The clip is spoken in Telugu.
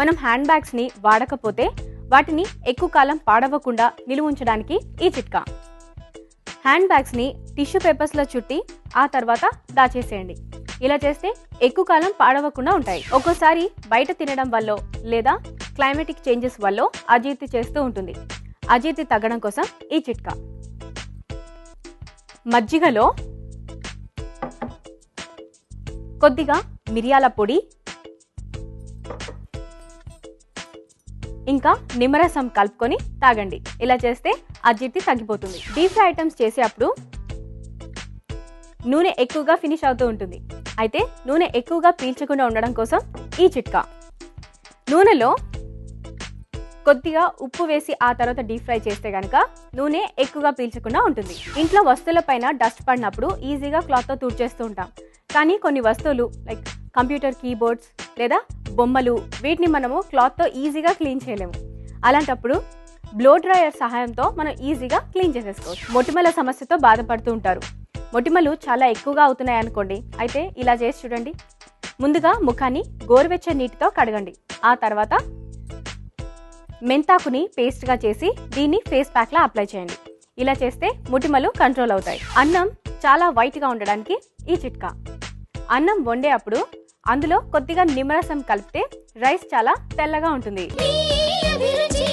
మనం హ్యాండ్ బ్యాగ్స్ని వాడకపోతే వాటిని ఎక్కువ కాలం పాడవకుండా నిలువుంచడానికి ఈ చిట్కా. హ్యాండ్ బ్యాగ్స్ని టిష్యూ పేపర్స్లో చుట్టి ఆ తర్వాత దాచేసేయండి. ఇలా చేస్తే ఎక్కువ కాలం పాడవకుండా ఉంటాయి. ఒక్కోసారి బయట తినడం వల్ల లేదా క్లైమేటిక్ చేంజెస్ వల్ల అజీర్తి చేస్తూ ఉంటుంది. అజీర్తి తగ్గడం కోసం ఈ చిట్కా. మజ్జిగలో కొద్దిగా మిరియాల పొడి ఇంకా నిమ్మరసం కలుపుకొని తాగండి. ఇలా చేస్తే అజీర్తి తగ్గిపోతుంది. డీప్ ఫ్రై ఐటమ్స్ చేసేటప్పుడు నూనె ఎక్కువగా ఫినిష్ అవుతూ ఉంటుంది. అయితే నూనె ఎక్కువగా పీల్చకుండా ఉండడం కోసం ఈ చిట్కా. నూనెలో కొద్దిగా ఉప్పు వేసి ఆ తర్వాత డీప్ ఫ్రై చేస్తే కనుక నూనె ఎక్కువగా పీల్చకుండా ఉంటుంది. ఇంట్లో వస్తువులపైన డస్ట్ పడినప్పుడు ఈజీగా క్లాత్తో తుడిచేస్తూ ఉంటాం. కానీ కొన్ని వస్తువులు లైక్ కంప్యూటర్ కీబోర్డ్స్ లేదా బొమ్మలు వీటిని మనము క్లాత్తో ఈజీగా క్లీన్ చేయలేము. అలాంటప్పుడు బ్లో డ్రయర్ సహాయంతో మనం ఈజీగా క్లీన్ చేసేసుకోవచ్చు. మొటిమల సమస్యతో బాధపడుతూ ఉంటారు. మొటిమలు చాలా ఎక్కువగా అవుతున్నాయి అనుకోండి. అయితే ఇలా చేసి చూడండి. ముందుగా ముఖాన్ని గోరువెచ్చని నీటితో కడగండి. ఆ తర్వాత మెంతాకుని పేస్ట్గా చేసి దీన్ని ఫేస్ ప్యాక్లా అప్లై చేయండి. ఇలా చేస్తే మొటిమలు కంట్రోల్ అవుతాయి. అన్నం చాలా వైట్గా ఉండడానికి ఈ చిట్కా. అన్నం వండే అప్పుడు అందులో కొద్దిగా నిమ్మరసం కలిపితే రైస్ చాలా తెల్లగా ఉంటుంది. అభిరుచి